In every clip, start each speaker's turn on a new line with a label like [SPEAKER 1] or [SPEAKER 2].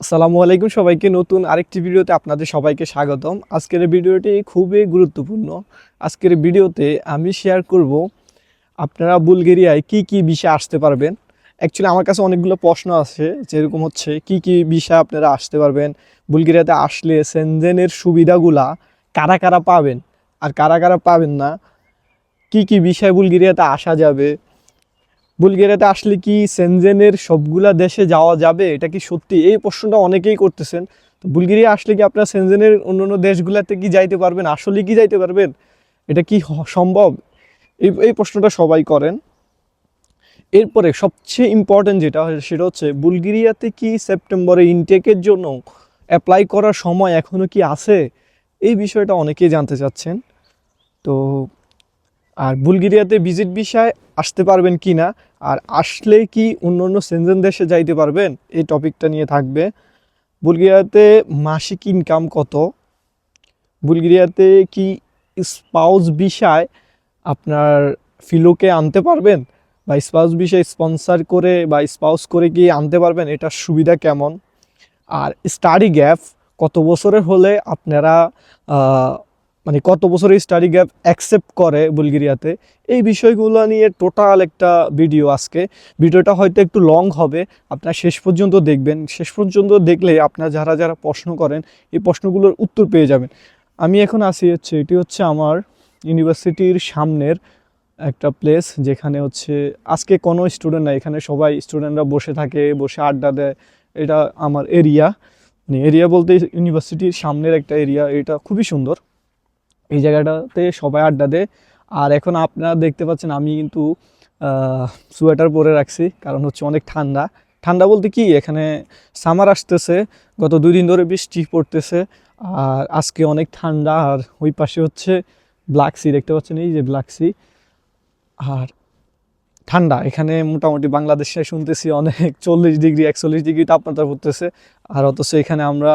[SPEAKER 1] আসসালামু আলাইকুম সবাইকে, নতুন আরেকটি ভিডিওতে আপনাদের সবাইকে স্বাগতম। আজকের ভিডিওটি খুবই গুরুত্বপূর্ণ। আজকের ভিডিওতে আমি শেয়ার করব, আপনারা বুলগেরিয়ায় কি কি বিষয় আসতে পারবেন? অ্যাকচুয়ালি আমার কাছে অনেকগুলো প্রশ্ন আছে, যেরকম হচ্ছে, কি কি বিষয় আপনারা আসতে পারবেন? বুলগেরিয়াতে আসলে সেনজেনের সুবিধাগুলা কারা কারা পাবেন? আর কারা কারা পাবেন না? কি কি বিষয় বুলগেরিয়াতে আসা যাবে? বুলগেরিয়াতে আসলে কি সেনজেনের সবগুলা দেশে যাওয়া যাবে? এটা কি সত্যি? এই প্রশ্নটা অনেকেই করতেছেন। তো বুলগেরিয়া আসলে কি আপনারা সেনজেনের অন্য অন্য দেশগুলোতে কি যাইতে পারবেন? আসলে কি যাইতে পারবেন? এটা কি সম্ভব? এই এই প্রশ্নটা সবাই করেন। এরপরে সবচেয়ে ইম্পর্টেন্ট যেটা সেটা হচ্ছে, বুলগেরিয়াতে কি সেপ্টেম্বরে ইনটেকের জন্য অ্যাপ্লাই করার সময় এখনও কি আছে? এই বিষয়টা অনেকেই জানতে চাচ্ছেন। তো আর বুলগেরিয়াতে ভিজিট বিষয় আসতে পারবেন কি না, আর আসলে কি অন্য অন্য সেনজেন দেশে যাইতে পারবেন, এই টপিকটা নিয়ে থাকবে। বুলগেরিয়াতে মাসিক ইনকাম কত? বুলগেরিয়াতে কি স্পাউস বিষয় আপনার ফিলোকে আনতে পারবেন, বা স্পাউস বিষয় স্পন্সর করে বা স্পাউস করে গিয়ে আনতে পারবেন, এটার সুবিধা কেমন? আর স্টাডি গ্যাপ কত বছরের হলে আপনারা মানে কত বছরের স্টাডি গ্যাপ অ্যাকসেপ্ট করে বুলগেরিয়াতে, এই বিষয়গুলো নিয়ে টোটাল একটা ভিডিও আজকে। ভিডিওটা হয়তো একটু লং হবে, আপনারা শেষ পর্যন্ত দেখবেন। শেষ পর্যন্ত দেখলে আপনারা যারা যারা প্রশ্ন করেন, এই প্রশ্নগুলোর উত্তর পেয়ে যাবেন। আমি এখন আসি হচ্ছে, এটি হচ্ছে আমার ইউনিভার্সিটির সামনের একটা প্লেস যেখানে হচ্ছে আজকে কোনো স্টুডেন্ট নাই। এখানে সবাই স্টুডেন্টরা বসে থাকে, বসে আড্ডা দেয়। এটা আমার এরিয়া মানে এরিয়া বলতে ইউনিভার্সিটির সামনের একটা এরিয়া এটা খুবই সুন্দর। এই জায়গাটাতে সবাই আড্ডা দেয়। আর এখন আপনারা দেখতে পাচ্ছেন আমি কিন্তু সোয়েটার পরে রাখছি, কারণ হচ্ছে অনেক ঠান্ডা। ঠান্ডা বলতে কি, এখানে সামার আসতেছে, গত দুই দিন ধরে বৃষ্টি পড়তেছে, আর আজকে অনেক ঠান্ডা, আর ওই পাশে হচ্ছে ব্ল্যাক সি দেখতে পাচ্ছেন এই যে ব্ল্যাক সি আর ঠান্ডা, এখানে মোটামুটি বাংলাদেশে শুনতেছি অনেক চল্লিশ ডিগ্রি, একচল্লিশ ডিগ্রি তাপমাত্রা পড়তেছে, আর অথচ এখানে আমরা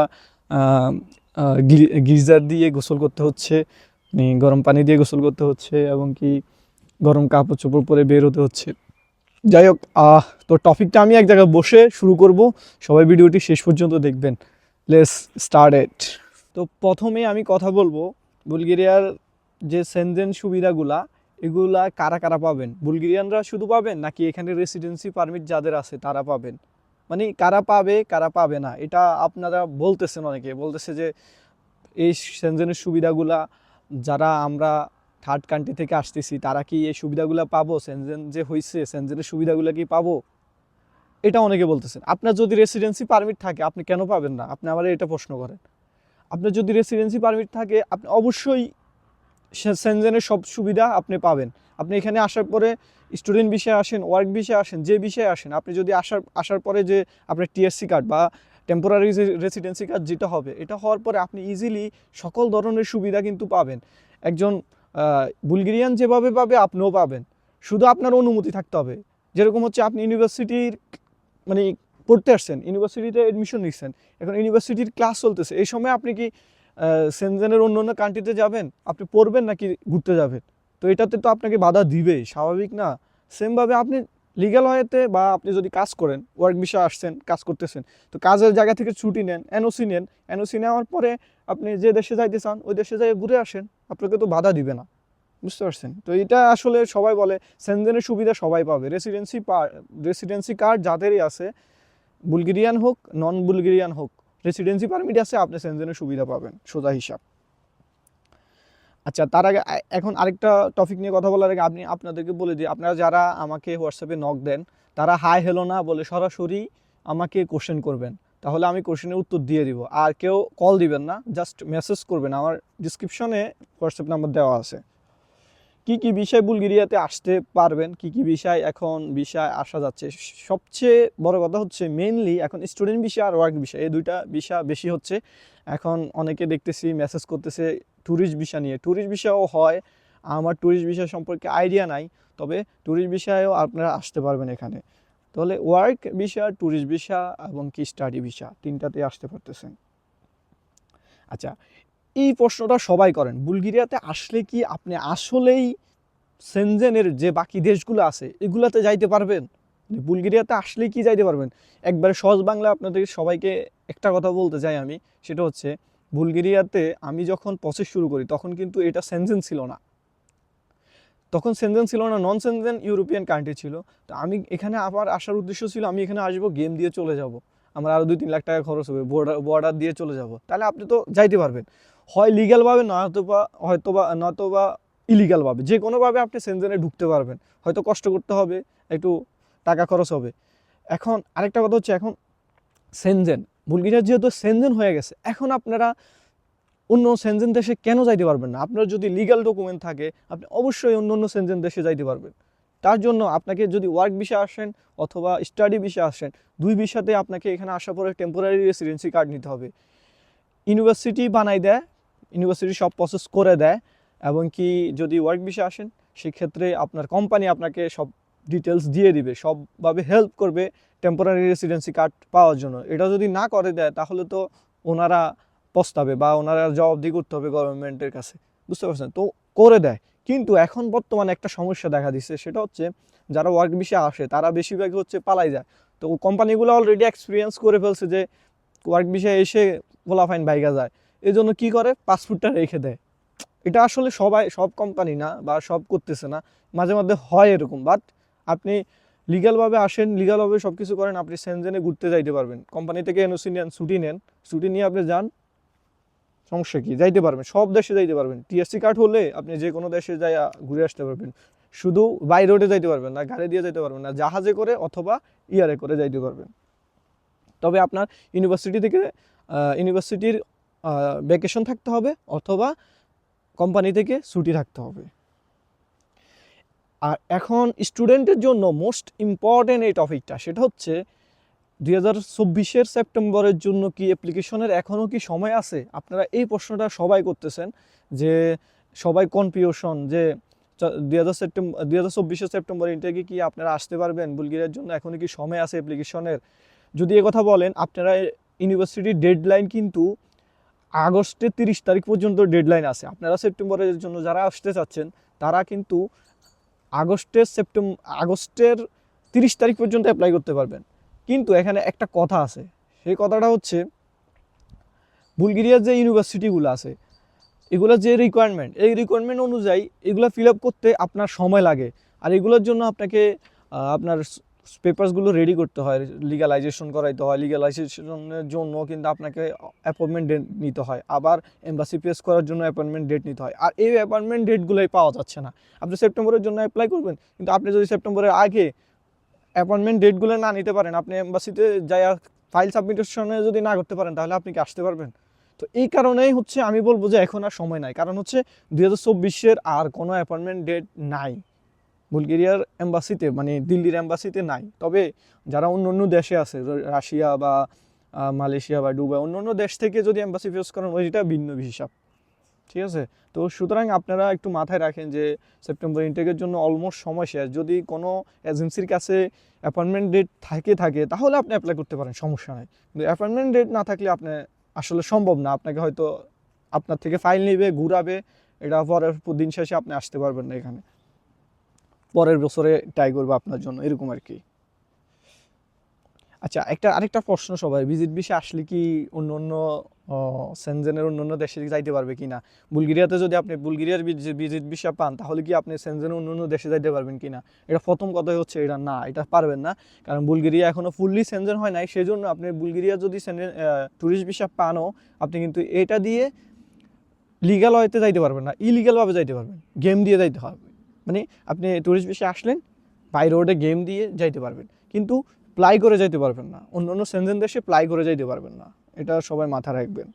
[SPEAKER 1] গিজার দিয়ে গোসল করতে হচ্ছে মানে গরম পানি দিয়ে গোসল করতে হচ্ছে এবং কি গরম কাপড় চোপড় পরে বের হতে হচ্ছে। যাই হোক তো টপিকটা আমি এক জায়গায় বসে শুরু করব। সবাই ভিডিওটি শেষ পর্যন্ত দেখবেন। লেস স্টার্ট এট তো প্রথমে আমি কথা বলব বুলগেরিয়ার যে সেনজেন সুবিধাগুলা, এগুলা কারা কারা পাবেন? বুলগেরিয়ানরা শুধু পাবেন নাকি এখানে রেসিডেন্সি পারমিট যাদের আছে তারা পাবেন? মানে কারা পাবে কারা পাবে না, এটা আপনারা বলতেছেন অনেকে। বলতেছে যে এই সেনজেনের সুবিধাগুলা যারা আমরা থার্ড কান্ট্রি থেকে আসতেছি, তারা কি এই সুবিধাগুলো পাবো? সেনজেন যে হয়েছে সেনজেনের সুবিধাগুলো কি পাবো? এটা অনেকে বলতেছেন। আপনার যদি রেসিডেন্সি পারমিট থাকে, আপনি কেন পাবেন না? আপনি আমার এটা প্রশ্ন করেন। আপনার যদি রেসিডেন্সি পারমিট থাকে, আপনি অবশ্যই সেনজেনের সব সুবিধা আপনি পাবেন। আপনি এখানে আসার পরে স্টুডেন্ট বিষয়ে আসেন ওয়ার্ক বিষয়ে আসেন, যে বিষয়ে আসেন, আপনি যদি আসার আসার পরে যে আপনার টিএসসি কার্ড বা টেম্পোরারি রেসিডেন্সি কার্ড যেটা হবে, এটা হওয়ার পরে আপনি ইজিলি সকল ধরনের সুবিধা কিন্তু পাবেন। একজন বুলগেরিয়ান যেভাবে পাবে, আপনিও পাবেন। শুধু আপনার অনুমতি থাকতে হবে। যেরকম হচ্ছে আপনি ইউনিভার্সিটির মানে পড়তে আসছেন ইউনিভার্সিটিতে এডমিশন নিচ্ছেন, এখন ইউনিভার্সিটির ক্লাস চলতেছে, এই সময় আপনি কি সেনজেনের অন্য অন্য কান্ট্রিতে যাবেন, আপনি পড়বেন নাকি ঘুরতে যাবেন? তো এটাতে তো আপনাকে বাধা দিবেই, স্বাভাবিক না? সেমভাবে আপনি লিগ্যাল হয়েতে বা আপনি যদি কাজ করেন ওয়ার্ক বিষয়ে আসছেন, কাজ করতেছেন, তো কাজের জায়গা থেকে ছুটি নেন এনওসি নেন। এনওসি নেওয়ার পরে আপনি যে দেশে যাইতে চান, ওই দেশে যাই ঘুরে আসেন, আপনাকে তো বাধা দিবে না। বুঝতে পারছেন? তো এটা আসলে সবাই বলে সেনজেনের সুবিধা সবাই পাবে। রেসিডেন্সি রেসিডেন্সি কার্ড যাদেরই আছে বুলগেরিয়ান হোক নন বুলগেরিয়ান হোক রেসিডেন্সি পারমিট আছে, আপনি সেনজেনের সুবিধা পাবেন, সোজা হিসাব। আচ্ছা তার আগে এখন আরেকটা টপিক নিয়ে কথা বলার আগে আপনি, আপনাদেরকে বলে দিই, আপনারা যারা আমাকে হোয়াটসঅ্যাপে নক দেন, তারা হাই হেলো না বলে সরাসরি আমাকে কোশ্চেন করবেন। তাহলে আমি কোশ্চেনের উত্তর দিয়ে দিব। আর কেউ কল দিবেন না জাস্ট মেসেজ করবেন। আমার ডিসক্রিপশনে হোয়াটসঅ্যাপ নাম্বার দেওয়া আছে। কি কি বিষয় বুলগেরিয়াতে আসতে পারবেন? কি কি বিষয় এখন বিষয় আসা যাচ্ছে? সবচেয়ে বড় কথা হচ্ছে মেইনলি এখন স্টুডেন্ট বিষয় আর ওয়ার্ক বিষয় এই দুইটা বিষয় বেশি হচ্ছে। এখন অনেকে দেখতেছি মেসেজ করতেছে ট্যুরিস্ট ভিসা নিয়ে। ট্যুরিস্ট ভিসাও হয়, আমার ট্যুরিস্ট ভিসা সম্পর্কে আইডিয়া নাই, তবে ট্যুরিস্ট বিষয়েও আপনারা আসতে পারবেন এখানে। তাহলে ওয়ার্ক ভিসা ট্যুরিস্ট ভিসা এবং কি স্টাডি ভিসা তিনটাতে আসতে পারতেছেন। আচ্ছা এই প্রশ্নটা সবাই করেন। বুলগেরিয়াতে আসলে কি আপনি আসলেই সেনজেনের যে বাকি দেশগুলো আছে, এগুলাতে যাইতে পারবেন? বুলগেরিয়াতে আসলেই কি যাইতে পারবেন? একবারে সহজ বাংলা আপনাদের সবাইকে একটা কথা বলতে চাই আমি, সেটা হচ্ছে বুলগেরিয়াতে আমি যখন প্রসেস শুরু করি, তখন কিন্তু এটা সেনজেন ছিল না। তখন সেনজেন ছিল না নন সেনজেন ইউরোপিয়ান কান্ট্রি ছিল। তো আমি এখানে আবার আসার উদ্দেশ্য ছিল, আমি এখানে আসব গেম দিয়ে চলে যাব। আমার আরও দুই তিন লাখ টাকা খরচ হবে বর্ডার বর্ডার দিয়ে চলে যাব। তাহলে আপনি তো যাইতে পারবেন। হয় লিগ্যালভাবে নয়তো বা হয়তো বা নয়তো বা ইলিগালভাবে যে কোনোভাবে আপনি সেনজেনে ঢুকতে পারবেন। হয়তো কষ্ট করতে হবে, একটু টাকা খরচ হবে। এখন আরেকটা কথা হচ্ছে, এখন সেনজেন বুলগেরিয়া যেহেতু সেনজেন হয়ে গেছে, এখন আপনারা অন্য সেনজেন দেশে কেন যাইতে পারবেন না? আপনার যদি লিগ্যাল ডকুমেন্ট থাকে, আপনি অবশ্যই অন্য অন্য সেনজেন দেশে যাইতে পারবেন। তার জন্য আপনাকে যদি ওয়ার্ক ভিসা আসেন, অথবা স্টাডি ভিসা আসেন, দুই ভিসাতে আপনাকে এখানে আসার পরে টেম্পোরারি রেসিডেন্সি কার্ড নিতে হবে। ইউনিভার্সিটি বানাই দেয় ইউনিভার্সিটি সব প্রসেস করে দেয় এবং কি যদি ওয়ার্ক ভিসা আসেন, সেক্ষেত্রে আপনার কোম্পানি আপনাকে সব ডিটেলস দিয়ে দিবে। সবভাবে হেল্প করবে টেম্পোরারি রেসিডেন্সি কার্ড পাওয়ার জন্য। এটা যদি না করে দেয়, তাহলে তো ওনারা পস্তাবে বা ওনারা জবাবদি করতে হবে গভর্নমেন্টের কাছে। বুঝতে পারছেন? তো করে দেয়। কিন্তু এখন বর্তমানে একটা সমস্যা দেখা দিচ্ছে, সেটা হচ্ছে যারা ওয়ার্ক ভিসা আসে, তারা বেশিরভাগই হচ্ছে পালাই যায়। তো কোম্পানিগুলো অলরেডি এক্সপিরিয়েন্স করে ফেলছে যে ওয়ার্ক ভিসা এসে গোলাফাইন বাইকা যায়। এই জন্য কী করে? পাসপোর্টটা রেখে দেয়। এটা আসলে সবাই, সব কোম্পানি না বা সব করতেছে না। মাঝে মধ্যে হয় এরকম বাট আপনি লিগালভাবে আসেন লিগালভাবে সব কিছু করেন, আপনি সেনজেনে ঘুরতে যাইতে পারবেন। কোম্পানি থেকে এনওসি নেন, ছুটি নেন, ছুটি নিয়ে আপনি যান। সমস্যা কি? যাইতে পারবেন, সব দেশে যাইতে পারবেন। টিএসসি কার্ড হলে আপনি যে কোনো দেশে যাই ঘুরে আসতে পারবেন। শুধু বাই রোডে যাইতে পারবেন না, গাড়ি দিয়ে যাইতে পারবেন না, জাহাজে করে অথবা ইয়ারে করে যাইতে পারবেন। তবে আপনার ইউনিভার্সিটি থেকে ইউনিভার্সিটির ভ্যাকেশন থাকতে হবে অথবা কোম্পানি থেকে ছুটি থাকতে হবে। আর এখন স্টুডেন্টের জন্য মোস্ট ইম্পর্টেন্ট এই টপিকটা সেটা হচ্ছে দুই হাজার চব্বিশের সেপ্টেম্বরের জন্য কি অ্যাপ্লিকেশনের এখনও কি সময় আছে? আপনারা এই প্রশ্নটা সবাই করতেছেন যে সবাই কনফিউশন যে দুই হাজার সেপ্টেম্বর দুই হাজার চব্বিশের সেপ্টেম্বর ইন্টারকে কি আপনারা আসতে পারবেন? বুলগেরিয়ার জন্য এখনও কি সময় আছে অ্যাপ্লিকেশনের যদি কথা বলেন, আপনারা ইউনিভার্সিটির ডেডলাইন কিন্তু আগস্টের তিরিশ তারিখ পর্যন্ত ডেডলাইন আছে। আপনারা সেপ্টেম্বরের জন্য যারা আসতে চাচ্ছেন, তারা কিন্তু আগস্টের সেপ্টেম্বর আগস্টের তিরিশ তারিখ পর্যন্ত অ্যাপ্লাই করতে পারবেন। কিন্তু এখানে একটা কথা আছে। সেই কথাটা হচ্ছে, বুলগেরিয়ার যে ইউনিভার্সিটিগুলো আছে এগুলোর যে রিকোয়ারমেন্ট এই রিকোয়ারমেন্ট অনুযায়ী এগুলো ফিল আপ করতে আপনার সময় লাগে। আর এগুলোর জন্য আপনাকে আপনার পেপারসগুলো রেডি করতে হয় লিগালাইজেশন করাইতে হয় লিগালাইজেশনের জন্য কিন্তু আপনাকে অ্যাপয়েন্টমেন্ট ডেট নিতে হয়। আবার এম্বাসি পেস করার জন্য অ্যাপয়েন্টমেন্ট ডেট নিতে হয়। আর এই অ্যাপয়েন্টমেন্ট ডেটগুলোই পাওয়া যাচ্ছে না। আপনি সেপ্টেম্বরের জন্য অ্যাপ্লাই করবেন, কিন্তু আপনি যদি সেপ্টেম্বরের আগে অ্যাপয়েন্টমেন্ট ডেটগুলো না নিতে পারেন, আপনি এম্বাসিতে যাই ফাইল সাবমিটেশনে যদি না করতে পারেন, তাহলে আপনি কি আসতে পারবেন? তো এই কারণেই হচ্ছে আমি বলব যে এখন আর সময় নাই। কারণ হচ্ছে দু হাজার চব্বিশের আর কোনো অ্যাপয়েন্টমেন্ট ডেট নাই। বুলগেরিয়ার এম্বাসিতে মানে দিল্লির এম্বাসিতে নাই। তবে যারা অন্য অন্য দেশে আছে রাশিয়া বা মালয়েশিয়া বা দুবাই অন্য অন্য দেশ থেকে যদি এম্বাসি ফেস করেন ওইটা ভিন্ন হিসাব। ঠিক আছে? তো সুতরাং আপনারা একটু মাথায় রাখেন যে সেপ্টেম্বর ইনটেকের জন্য অলমোস্ট সময় শেষ। যদি কোনো এজেন্সির কাছে অ্যাপয়েন্টমেন্ট ডেট থাকে থাকে, তাহলে আপনি অ্যাপ্লাই করতে পারেন, সমস্যা নাই। কিন্তু অ্যাপয়েন্টমেন্ট ডেট না থাকলে আপনি আসলে সম্ভব না। আপনাকে হয়তো আপনার থেকে ফাইল নেবে, ঘুরাবে, এটা পরের দিন শেষে আপনি আসতে পারবেন না এখানে। পরের বছরে ট্রাই করব আপনার জন্য, এরকম আর কি। আচ্ছা একটা, আরেকটা প্রশ্ন সবাই ভিজিট বিষয়ে আসলে কি অন্য অন্য সেনজেনের অন্য অন্য দেশে যাইতে পারবে কি না বুলগেরিয়াতে যদি আপনি বুলগেরিয়ার ভিজিট বিষয় পান, তাহলে কি আপনি সেনজেনের অন্য অন্য দেশে যাইতে পারবেন কি না এটা প্রথম কথাই হচ্ছে, এটা না, এটা পারবেন না। কারণ বুলগেরিয়া এখনও ফুললি সেনজেন হয় নাই সেই জন্য আপনি বুলগেরিয়া যদি ট্যুরিস্ট ভিসা পানও, আপনি কিন্তু এটা দিয়ে লিগাল হয়তো যাইতে পারবেন না ইলিগালভাবে যাইতে পারবেন গেম দিয়ে যাইতে হবে। মানে আপনি ট্যুরিস্ট বিষয়ে আসলেন বাই রোডে গেম দিয়ে যাইতে পারবেন। কিন্তু প্লাই করে যাইতে পারবেন না। অন্য অন্য সেনজেন দেশে প্লাই করে যাইতে পারবেন না। এটা সবাই মাথা রাখবেন।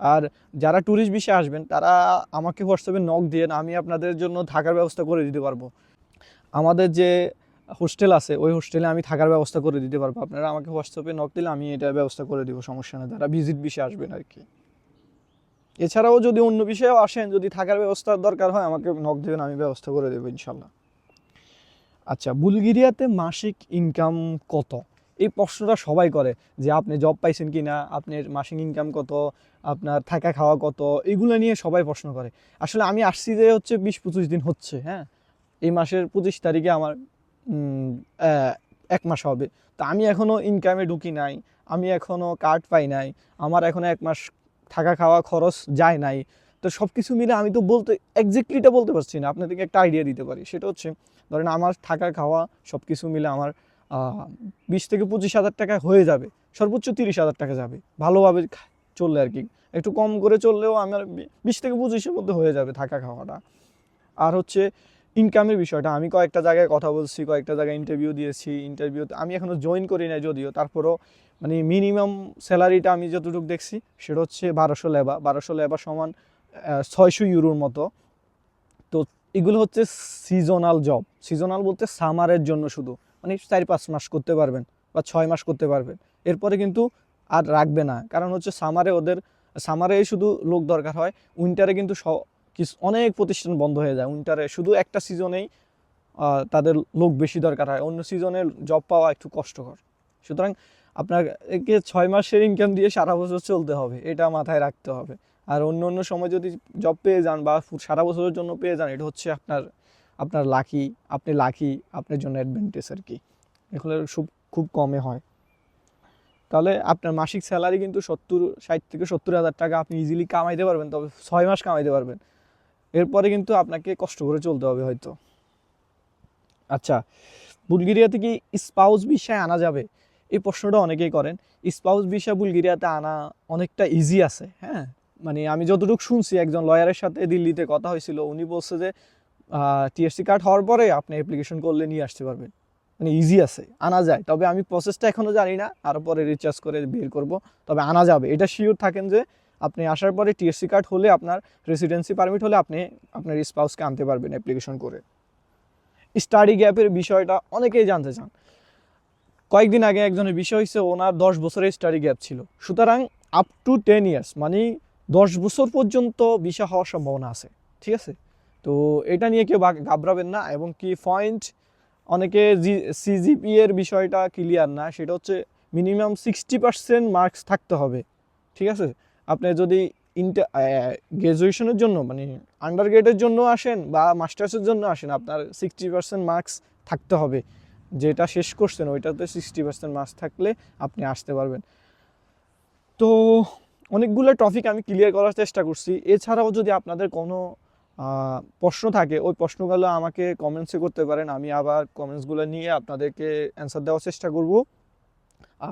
[SPEAKER 1] আর যারা ট্যুরিস্ট বিষয়ে আসবেন, তারা আমাকে হোয়াটসঅ্যাপে নক দিয়ে, আমি আপনাদের জন্য থাকার ব্যবস্থা করে দিতে পারব। আমাদের যে হোস্টেল আছে, ওই হোস্টেলে আমি থাকার ব্যবস্থা করে দিতে পারব। আপনারা আমাকে হোয়াটসঅ্যাপে নক দিলে আমি এটা ব্যবস্থা করে দিব, সমস্যা নেই। যারা ভিজিট বিষয়ে আসবেন আর কি। এছাড়াও যদি অন্য বিষয়েও আসেন, যদি থাকার ব্যবস্থার দরকার হয়, আমাকে নক দেবেন, আমি ব্যবস্থা করে দেবো ইনশাল্লাহ আচ্ছা বুলগেরিয়াতে মাসিক ইনকাম কত? এই প্রশ্নটা সবাই করে, যে আপনি জব পাইছেন কি না আপনার মাসিক ইনকাম কত, আপনার থাকা খাওয়া কত, এগুলো নিয়ে সবাই প্রশ্ন করে। আসলে আমি আসছি যে হচ্ছে বিশ পঁচিশ দিন হচ্ছে হ্যাঁ? এই মাসের পঁচিশ তারিখে আমার এক মাস হবে। তো আমি এখনও ইনকামে ঢুকি নাই, আমি এখনও কার্ড পাই নাই, আমার এখনও এক মাস থাকা খাওয়া খরচ যায় নাই। তো সব কিছু মিলে আমি তো বলতে এক্স্যাক্টলিটা বলতে পারছি না। আপনাদেরকে একটা আইডিয়া দিতে পারি। সেটা হচ্ছে, ধরেন আমার থাকা খাওয়া সব কিছু মিলে আমার বিশ থেকে পঁচিশ হাজার টাকা হয়ে যাবে। সর্বোচ্চ তিরিশ হাজার টাকা যাবে। ভালোভাবে চললে আর কি। একটু কম করে চললেও আমার বিশ থেকে পঁচিশের মধ্যে হয়ে যাবে থাকা খাওয়াটা। আর হচ্ছে ইনকামের বিষয়টা, আমি কয়েকটা জায়গায় কথা বলছি, কয়েকটা জায়গায় ইন্টারভিউ দিয়েছি ইন্টারভিউতে আমি এখনও জয়েন করি নাই যদিও, তারপরও মানে মিনিমাম স্যালারিটা আমি যতটুকু দেখছি, সেটা হচ্ছে বারোশো লেবা বারোশো লেবা সমান ছয়শো ইউরোর মতো। তো এগুলো হচ্ছে সিজনাল জব সিজনাল বলতে সামারের জন্য শুধু মানে চার পাঁচ মাস করতে পারবেন বা ছয় মাস করতে পারবেন। এরপরে কিন্তু আর রাখবে না, কারণ হচ্ছে সামারে ওদের সামারে শুধু লোক দরকার হয় উইন্টারে কিন্তু কিছু অনেক প্রতিষ্ঠান বন্ধ হয়ে যায়। উইন্টারে শুধু একটা সিজনেই তাদের লোক বেশি দরকার হয়। অন্য সিজনে জব পাওয়া একটু কষ্টকর। সুতরাং আপনাকে ছয় মাসের ইনকাম দিয়ে সারা বছর চলতে হবে। এটা মাথায় রাখতে হবে। আর অন্য অন্য সময় যদি জব পেয়ে যান বা সারা বছরের জন্য পেয়ে যান, এটা হচ্ছে আপনার আপনার লাকি আপনি লাকি আপনার জন্য অ্যাডভান্টেজ আর কি। এগুলো খুব খুব কমে হয়। তাহলে আপনার মাসিক স্যালারি কিন্তু সত্তর, ষাট থেকে সত্তর হাজার টাকা আপনি ইজিলি কামাইতে পারবেন, তবে ছয় মাস কামাইতে পারবেন। এরপরে কিন্তু আপনাকে কষ্ট করে চলতে হবে হয়তো। আচ্ছা বুলগেরিয়াতে কি স্পাউস বিষয় আনা যাবে? এই প্রশ্নটা অনেকেই করেন। স্পাউস বিষয় বুলগেরিয়াতে আনা অনেকটা ইজি আছে হ্যাঁ? মানে আমি যতটুকু শুনছি, একজন লয়ারের সাথে দিল্লিতে কথা হয়েছিল, উনি বলছে যে টিএসসি কার্ড হওয়ার পরে আপনি অ্যাপ্লিকেশন করলে নিয়ে আসতে পারবেন। মানে ইজি আছে, আনা যায়। তবে আমি প্রসেসটা এখনও জানি না আরও পরে রিচার্জ করে বের করব। তবে আনা যাবে। এটা শিওর থাকেন যে আপনি আসার পরে টিএসসি কার্ড হলে আপনার রেসিডেন্সি পারমিট হলে আপনি আপনার স্পাউসকে আনতে পারবেন অ্যাপ্লিকেশন করে। স্টাডি গ্যাপের বিষয়টা অনেকেই জানতে চান। কয়েকদিন আগে একজনের বিষয় হচ্ছে ওনার দশ বছরের স্টাডি গ্যাপ ছিল। সুতরাং আপ টু টেন ইয়ার্স মানে দশ বছর পর্যন্ত ভিসা হওয়ার সম্ভাবনা আছে, ঠিক আছে? তো এটা নিয়ে কেউ ঘাবড়াবেন না এবং কি পয়েন্ট অনেকে জি সিজিপি এর বিষয়টা ক্লিয়ার না, সেটা হচ্ছে মিনিমাম সিক্সটি পার্সেন্ট মার্কস থাকতে হবে, ঠিক আছে? আপনি যদি ইন্টার গ্র্যাজুয়েশনের জন্য মানে আন্ডার গ্রেডের জন্য আসেন বা মাস্টার্সের জন্য আসেন, আপনার সিক্সটি পার্সেন্ট মার্কস থাকতে হবে। যেটা শেষ করছেন, ওইটাতে সিক্সটি পার্সেন্ট মার্কস থাকলে আপনি আসতে পারবেন। তো অনেকগুলো টপিক আমি ক্লিয়ার করার চেষ্টা করছি। এছাড়াও যদি আপনাদের কোনো প্রশ্ন থাকে, ওই প্রশ্নগুলো আমাকে কমেন্টসে করতে পারেন। আমি আবার কমেন্টসগুলো নিয়ে আপনাদেরকে অ্যান্সার দেওয়ার চেষ্টা করব।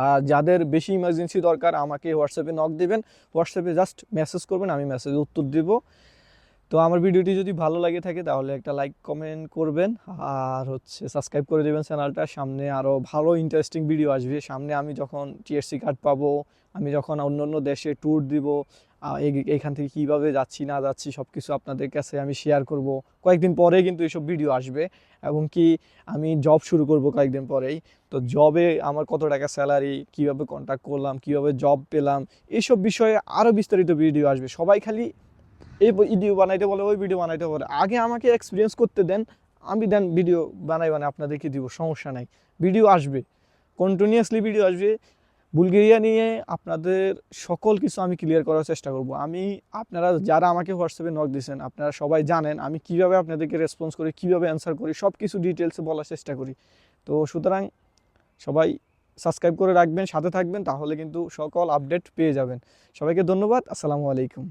[SPEAKER 1] আর যাদের বেশি ইমার্জেন্সি দরকার, আমাকে হোয়াটসঅ্যাপে নক দেবেন। হোয়াটসঅ্যাপে জাস্ট মেসেজ করবেন, আমি মেসেজে উত্তর দেব। তো আমার ভিডিওটি যদি ভালো লাগে থাকে, তাহলে একটা লাইক কমেন্ট করবেন। আর হচ্ছে সাবস্ক্রাইব করে দেবেন চ্যানেলটা সামনে আরও ভালো ইন্টারেস্টিং ভিডিও আসবে। সামনে আমি যখন টিএসসি কার্ড পাবো, আমি যখন অন্য অন্য দেশে ট্যুর দিব এইখান থেকে কীভাবে যাচ্ছি, না যাচ্ছি সব কিছু আপনাদের কাছে আমি শেয়ার করব। কয়েকদিন পরে কিন্তু এইসব ভিডিও আসবে। এবং কি আমি জব শুরু করব কয়েকদিন পরেই। তো জবে আমার কত টাকা স্যালারি কীভাবে কন্ট্যাক্ট করলাম, কীভাবে জব পেলাম, এইসব বিষয়ে আরও বিস্তারিত ভিডিও আসবে। সবাই খালি এই ভিডিও বানাইতে বলে, ওই ভিডিও বানাইতে বলে। আগে আমাকে এক্সপিরিয়েন্স করতে দেন, আমি দেন ভিডিও বানাই বানাই আপনাদেরকে দিব, সমস্যা নাই। ভিডিও আসবে। কন্টিনিউয়াসলি ভিডিও আসবে। বুলগেরিয়া নিয়ে আপনাদের সকল কিছু আমি ক্লিয়ার করার চেষ্টা করব। আমি, আপনারা যারা আমাকে হোয়াটসঅ্যাপে নক দিয়েছেন, আপনারা সবাই জানেন আমি কীভাবে আপনাদেরকে রেসপন্স করি, কীভাবে অ্যান্সার করি সব কিছু ডিটেলসে বলার চেষ্টা করি। তো সুতরাং সবাই সাবস্ক্রাইব করে রাখবেন, সাথে থাকবেন, তাহলে কিন্তু সকল আপডেট পেয়ে যাবেন। সবাইকে ধন্যবাদ, আসসালামু আলাইকুম।